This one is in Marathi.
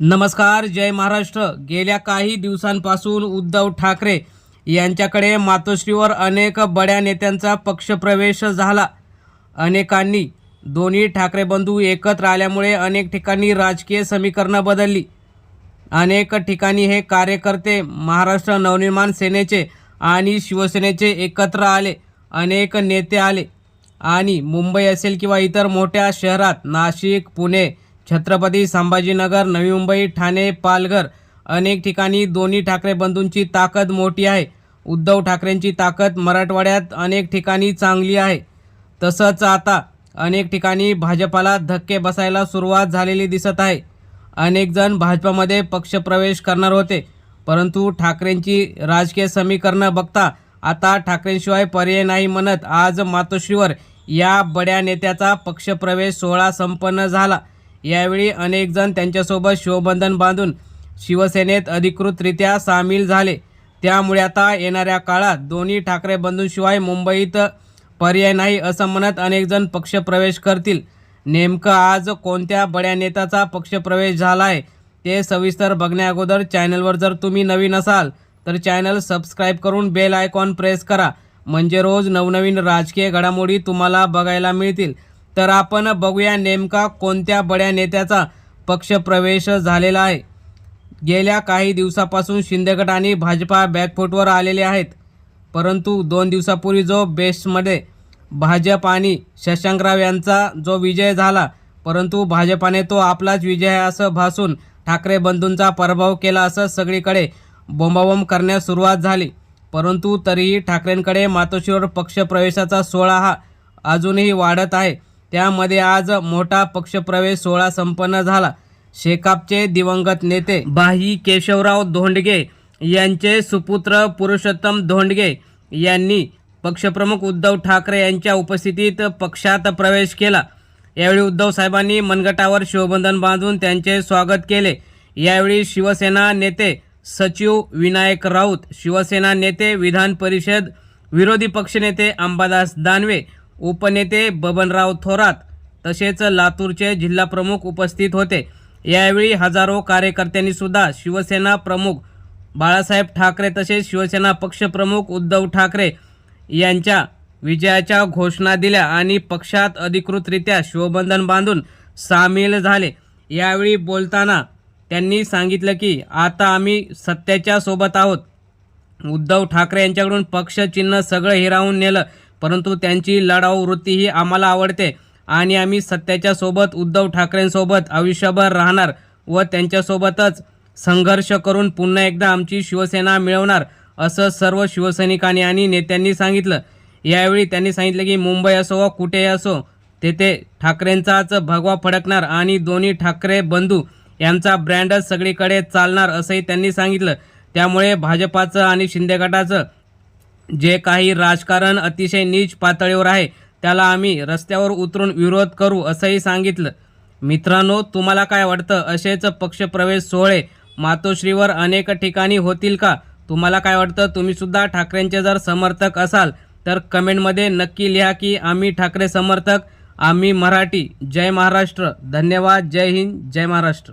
नमस्कार जय महाराष्ट्र. गेल्या काही दिवसांपासून उद्धव ठाकरे यांच्याकडे मातोश्रीवर अनेक बड्या नेत्यांचा पक्षप्रवेश झाला. अनेकांनी दोन्ही ठाकरे बंधू एकत्र आल्यामुळे अनेक ठिकाणी राजकीय समीकरणं बदलली. अनेक ठिकाणी हे कार्यकर्ते महाराष्ट्र नवनिर्माण सेनेचे आणि शिवसेनेचे एकत्र आले अनेक नेते आले. आणि मुंबई असेल किंवा इतर मोठ्या शहरात नाशिक पुणे छत्रपती संभाजीनगर नवी मुंबई ठाणे पालघर. अनेक ठिकाणी दोन्ही ठाकरे बंधूंची ताकद मोठी आहे. उद्धव ठाकरेंची ताकद मराठवाड्यात अनेक ठिकाणी चांगली आहे. तसंच आता अनेक ठिकाणी भाजपाला धक्के बसायला सुरुवात झालेली दिसत आहे. अनेकजण भाजपामध्ये पक्षप्रवेश करणार होते. परंतु ठाकरेंची राजकीय समीकरणं बघता आता ठाकरेंशिवाय पर्याय नाही म्हणत. आज मातोश्रीवर या बड्या नेत्याचा पक्षप्रवेश सोहळा संपन्न झाला. यावेळी अनेकजण त्यांच्यासोबत शिवबंधन बांधून शिवसेनेत अधिकृतरित्या सामील झाले. त्यामुळे आता येणाऱ्या काळात दोन्ही ठाकरे बंधूंशिवाय मुंबईत पर्याय नाही असं म्हणत अनेकजण पक्षप्रवेश करतील. नेमकं आज कोणत्या बड्या नेत्याचा पक्षप्रवेश झाला आहे ते सविस्तर बघण्याअगोदर चॅनलवर जर तुम्ही नवीन असाल तर चॅनल सबस्क्राईब करून बेल आयकॉन प्रेस करा. म्हणजे रोज नवनवीन राजकीय घडामोडी तुम्हाला बघायला मिळतील. तर आपण बघूया नेमका कोणत्या बड्या नेत्याचा पक्षप्रवेश झालेला आहे. गेल्या काही दिवसापासून शिंदेगड आणि भाजपा बॅकफुटवर आलेले आहेत. परंतु दोन दिवसापूर्वी जो बेस्टमध्ये भाजप आणि शशांकराव यांचा जो विजय झाला परंतु भाजपाने तो आपलाच विजय आहे असं भासून ठाकरे बंधूंचा पराभव केला असं सगळीकडे बोंबाबोंब करण्यास सुरुवात झाली. परंतु तरीही ठाकरेंकडे मातोश्रीवर पक्षप्रवेशाचा सोहळा हा अजूनही वाढत आहे. त्यामध्ये आज मोठा पक्षप्रवेश सोहळा संपन्न झाला. शेकापचे दिवंगत नेते बाही केशवराव धोंडगे यांचे सुपुत्र पुरुषोत्तम धोंडगे यांनी पक्षप्रमुख उद्धव ठाकरे यांच्या उपस्थितीत पक्षात प्रवेश केला. यावेळी उद्धव साहेबांनी मनगटावर शिवबंधन बांधून त्यांचे स्वागत केले. यावेळी शिवसेना नेते सचिव विनायक राऊत शिवसेना नेते विधान परिषद विरोधी पक्षनेते अंबादास दानवे उपनेते बबनराव थोरात तसेच लातूरचे जिल्हाप्रमुख उपस्थित होते. यावेळी हजारो कार्यकर्त्यांनी सुद्धा शिवसेना प्रमुख बाळासाहेब ठाकरे तसेच शिवसेना पक्षप्रमुख उद्धव ठाकरे यांच्या विजयाच्या घोषणा दिल्या आणि पक्षात अधिकृतरित्या शिवबंधन बांधून सामील झाले. यावेळी बोलताना त्यांनी सांगितलं की आता आम्ही सत्याच्या सोबत आहोत. उद्धव ठाकरे यांच्याकडून पक्षचिन्ह सगळं हिरावून नेलं. परंतु त्यांची लढाऊ वृत्ती ही आम्हाला आवडते आणि आम्ही सत्याच्या सोबत उद्धव ठाकरेंसोबत आयुष्यभर राहणार व त्यांच्यासोबतच संघर्ष करून पुन्हा एकदा आमची शिवसेना मिळवणार असं सर्व शिवसैनिकांनी आणि नेत्यांनी सांगितलं. यावेळी त्यांनी सांगितलं की मुंबई असो व कुठेही असो तेथे ठाकरेंचाच भगवा फडकणार आणि दोन्ही ठाकरे बंधू यांचा ब्रँडच सगळीकडे चालणार असंही त्यांनी सांगितलं. त्यामुळे भाजपाचं आणि शिंदे गटाचं जे काही राजकारण अतिशय नीच पातळीवर आहे त्याला आम्ही रस्त्यावर उतरून विरोध करू असंही सांगितलं. मित्रांनो तुम्हाला काय वाटतं? असेच पक्षप्रवेश सोहळे मातोश्रीवर अनेक ठिकाणी होतील का? तुम्हाला काय वाटतं? तुम्ही सुद्धा ठाकरेंचे जर समर्थक असाल तर कमेंटमध्ये नक्की लिहा की आम्ही ठाकरे समर्थक आम्ही मराठी. जय महाराष्ट्र. धन्यवाद. जय हिंद. जय महाराष्ट्र.